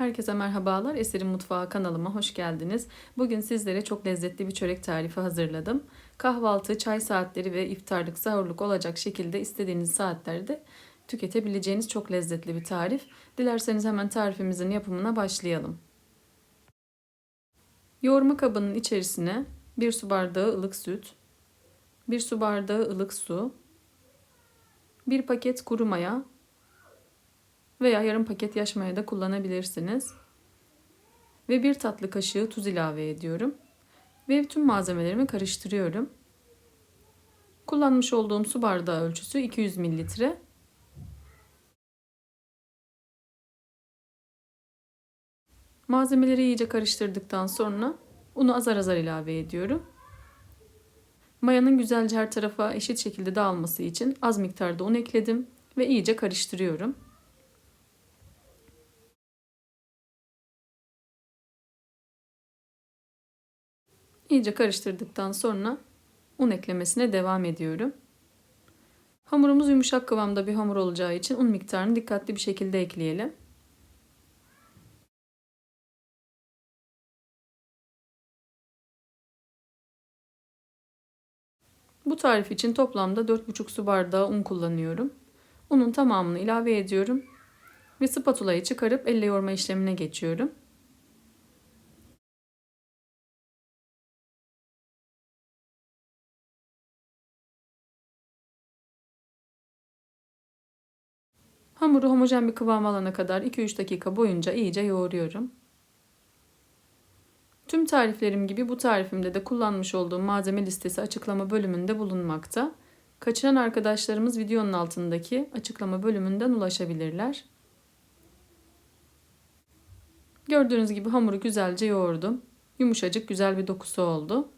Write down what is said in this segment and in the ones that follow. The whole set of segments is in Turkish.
Herkese merhabalar. Eserin Mutfağı kanalıma hoş geldiniz. Bugün sizlere çok lezzetli bir çörek tarifi hazırladım. Kahvaltı, çay saatleri ve iftarlık, sahurluk olacak şekilde istediğiniz saatlerde tüketebileceğiniz çok lezzetli bir tarif. Dilerseniz hemen tarifimizin yapımına başlayalım. Yoğurma kabının içerisine 1 su bardağı ılık süt, 1 su bardağı ılık su, 1 paket kuru maya veya yarım paket yaş maya da kullanabilirsiniz. Ve bir tatlı kaşığı tuz ilave ediyorum. Ve tüm malzemelerimi karıştırıyorum. Kullanmış olduğum su bardağı ölçüsü 200 mililitre. Malzemeleri iyice karıştırdıktan sonra unu azar azar ilave ediyorum. Mayanın güzelce her tarafa eşit şekilde dağılması için az miktarda un ekledim ve iyice karıştırıyorum. İyice karıştırdıktan sonra un eklemesine devam ediyorum. Hamurumuz yumuşak kıvamda bir hamur olacağı için un miktarını dikkatli bir şekilde ekleyelim. Bu tarif için toplamda 4,5 su bardağı un kullanıyorum. Unun tamamını ilave ediyorum ve spatulayı çıkarıp elle yoğurma işlemine geçiyorum. Hamuru homojen bir kıvam alana kadar 2-3 dakika boyunca iyice yoğuruyorum. Tüm tariflerim gibi bu tarifimde de kullanmış olduğum malzeme listesi açıklama bölümünde bulunmakta. Kaçıran arkadaşlarımız videonun altındaki açıklama bölümünden ulaşabilirler. Gördüğünüz gibi hamuru güzelce yoğurdum. Yumuşacık güzel bir dokusu oldu.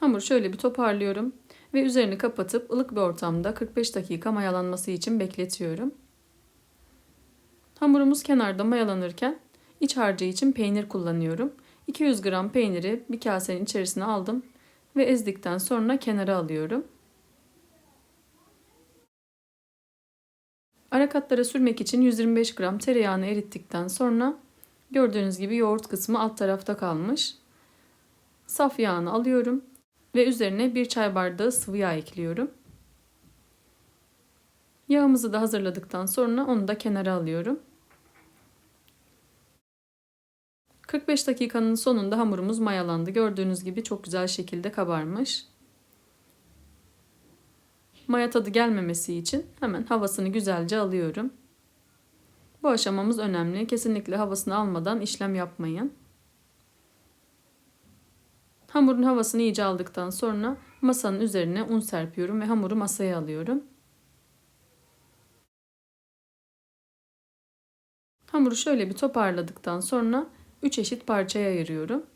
Hamuru şöyle bir toparlıyorum ve üzerini kapatıp ılık bir ortamda 45 dakika mayalanması için bekletiyorum. Hamurumuz kenarda mayalanırken iç harcı için peynir kullanıyorum. 200 gram peyniri bir kasenin içerisine aldım ve ezdikten sonra kenara alıyorum. Ara katlara sürmek için 125 gram tereyağını erittikten sonra gördüğünüz gibi yoğurt kısmı alt tarafta kalmış. Saf yağını alıyorum ve üzerine bir çay bardağı sıvı yağ ekliyorum. Yağımızı da hazırladıktan sonra onu da kenara alıyorum. 45 dakikanın sonunda hamurumuz mayalandı. Gördüğünüz gibi çok güzel şekilde kabarmış. Maya tadı gelmemesi için hemen havasını güzelce alıyorum. Bu aşamamız önemli. Kesinlikle havasını almadan işlem yapmayın. Hamurun havasını iyice aldıktan sonra masanın üzerine un serpiyorum ve hamuru masaya alıyorum. Hamuru şöyle bir toparladıktan sonra 3 eşit parçaya ayırıyorum.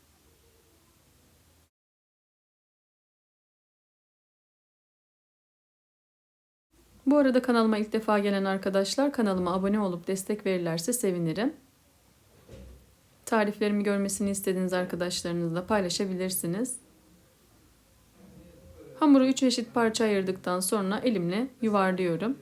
Bu arada kanalıma ilk defa gelen arkadaşlar kanalıma abone olup destek verirlerse sevinirim. Tariflerimi görmesini istediğiniz arkadaşlarınızla paylaşabilirsiniz. Hamuru 3 eşit parça ayırdıktan sonra elimle yuvarlıyorum.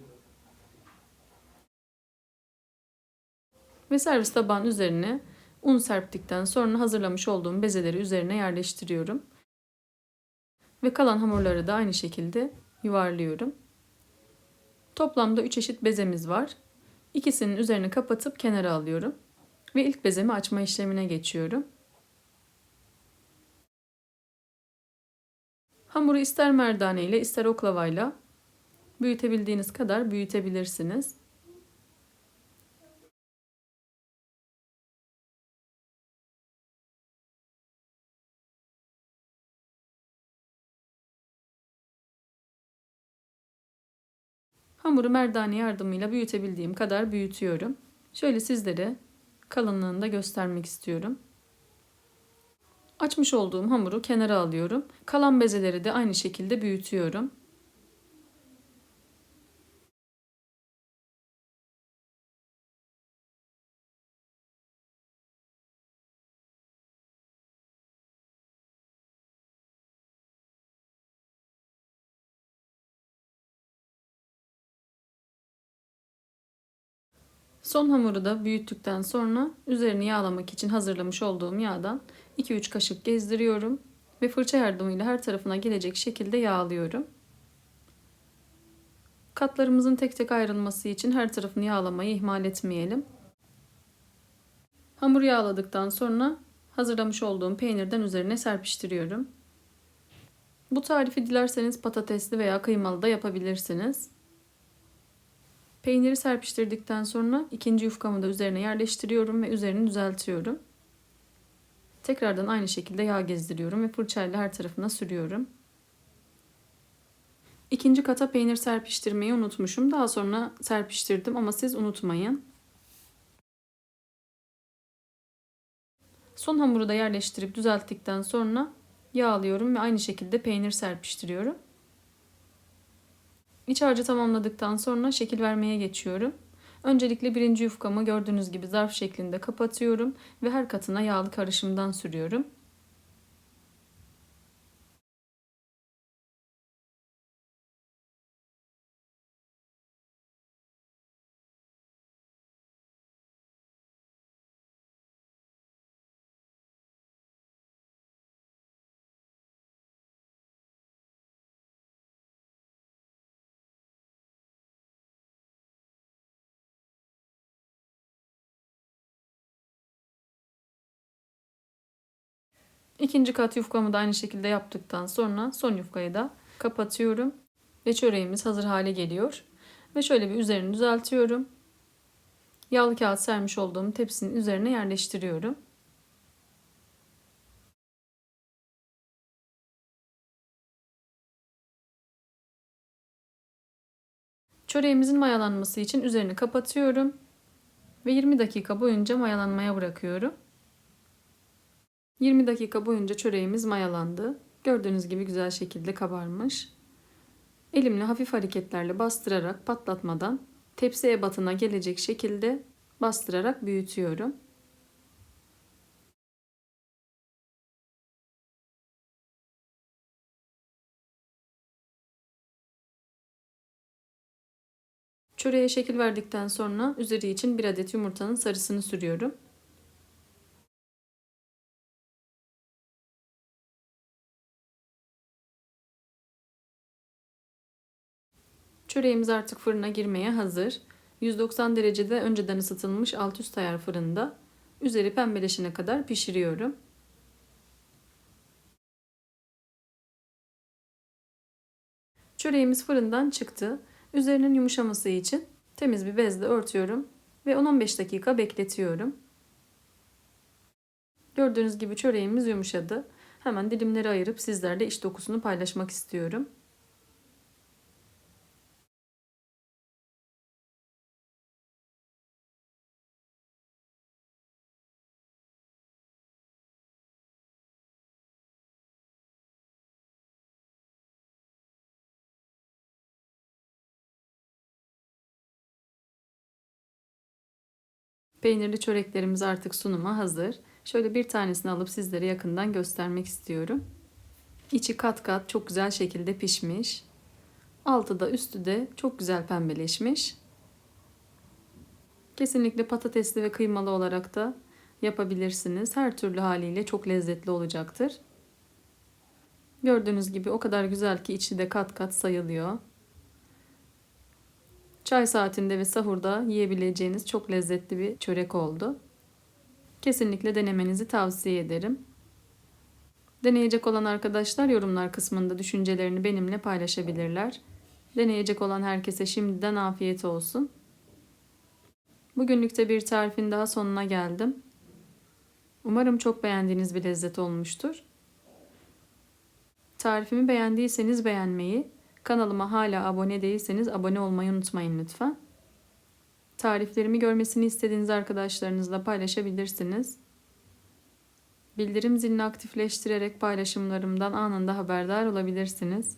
Ve servis tabağın üzerine un serptikten sonra hazırlamış olduğum bezeleri üzerine yerleştiriyorum. Ve kalan hamurları da aynı şekilde yuvarlıyorum. Toplamda 3 eşit bezemiz var. İkisinin üzerini kapatıp kenara alıyorum. Ve ilk bezemi açma işlemine geçiyorum. Hamuru ister merdane ile ister oklavayla büyütebildiğiniz kadar büyütebilirsiniz. Hamuru merdane yardımıyla büyütebildiğim kadar büyütüyorum. Şöyle sizlere kalınlığını da göstermek istiyorum. Açmış olduğum hamuru kenara alıyorum. Kalan bezeleri de aynı şekilde büyütüyorum. Son hamuru da büyüttükten sonra üzerini yağlamak için hazırlamış olduğum yağdan 2-3 kaşık gezdiriyorum ve fırça yardımıyla her tarafına gelecek şekilde yağlıyorum. Katlarımızın tek tek ayrılması için her tarafını yağlamayı ihmal etmeyelim. Hamur yağladıktan sonra hazırlamış olduğum peynirden üzerine serpiştiriyorum. Bu tarifi dilerseniz patatesli veya kıymalı da yapabilirsiniz. Peyniri serpiştirdikten sonra ikinci yufkamı da üzerine yerleştiriyorum ve üzerini düzeltiyorum. Tekrardan aynı şekilde yağ gezdiriyorum ve fırçayla her tarafına sürüyorum. İkinci kata peynir serpiştirmeyi unutmuşum. Daha sonra serpiştirdim ama siz unutmayın. Son hamuru da yerleştirip düzelttikten sonra yağlıyorum ve aynı şekilde peynir serpiştiriyorum. İç harcı tamamladıktan sonra şekil vermeye geçiyorum. Öncelikle birinci yufkamı gördüğünüz gibi zarf şeklinde kapatıyorum ve her katına yağlı karışımdan sürüyorum. İkinci kat yufkamı da aynı şekilde yaptıktan sonra son yufkayı da kapatıyorum. Ve çöreğimiz hazır hale geliyor. Ve şöyle bir üzerini düzeltiyorum. Yağlı kağıt sermiş olduğum tepsinin üzerine yerleştiriyorum. Çöreğimizin mayalanması için üzerini kapatıyorum ve 20 dakika boyunca mayalanmaya bırakıyorum. 20 dakika boyunca çöreğimiz mayalandı. Gördüğünüz gibi güzel şekilde kabarmış. Elimle hafif hareketlerle bastırarak patlatmadan tepsi ebatına gelecek şekilde bastırarak büyütüyorum. Çöreğe şekil verdikten sonra üzeri için bir adet yumurtanın sarısını sürüyorum. Çöreğimiz artık fırına girmeye hazır. 190 derecede önceden ısıtılmış alt üst ayar fırında. Üzeri pembeleşene kadar pişiriyorum. Çöreğimiz fırından çıktı. Üzerinin yumuşaması için temiz bir bezle örtüyorum ve 10-15 dakika bekletiyorum. Gördüğünüz gibi çöreğimiz yumuşadı. Hemen dilimleri ayırıp sizlerle iç dokusunu paylaşmak istiyorum. Peynirli çöreklerimiz artık sunuma hazır. Şöyle bir tanesini alıp sizlere yakından göstermek istiyorum. İçi kat kat çok güzel şekilde pişmiş. Altı da üstü de çok güzel pembeleşmiş. Kesinlikle patatesli ve kıymalı olarak da yapabilirsiniz. Her türlü haliyle çok lezzetli olacaktır. Gördüğünüz gibi o kadar güzel ki içi de kat kat sayılıyor. Çay saatinde ve sahurda yiyebileceğiniz çok lezzetli bir çörek oldu. Kesinlikle denemenizi tavsiye ederim. Deneyecek olan arkadaşlar yorumlar kısmında düşüncelerini benimle paylaşabilirler. Deneyecek olan herkese şimdiden afiyet olsun. Bugünlükte bir tarifin daha sonuna geldim. Umarım çok beğendiğiniz bir lezzet olmuştur. Tarifimi beğendiyseniz beğenmeyi, Kanalıma hala abone değilseniz abone olmayı unutmayın lütfen. Tariflerimi görmesini istediğiniz arkadaşlarınızla paylaşabilirsiniz. Bildirim zilini aktifleştirerek paylaşımlarımdan anında haberdar olabilirsiniz.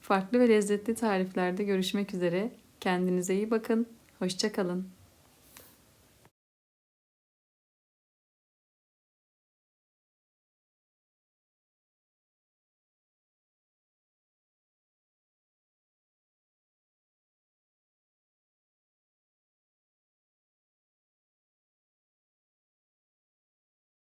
Farklı ve lezzetli tariflerde görüşmek üzere. Kendinize iyi bakın. Hoşçakalın.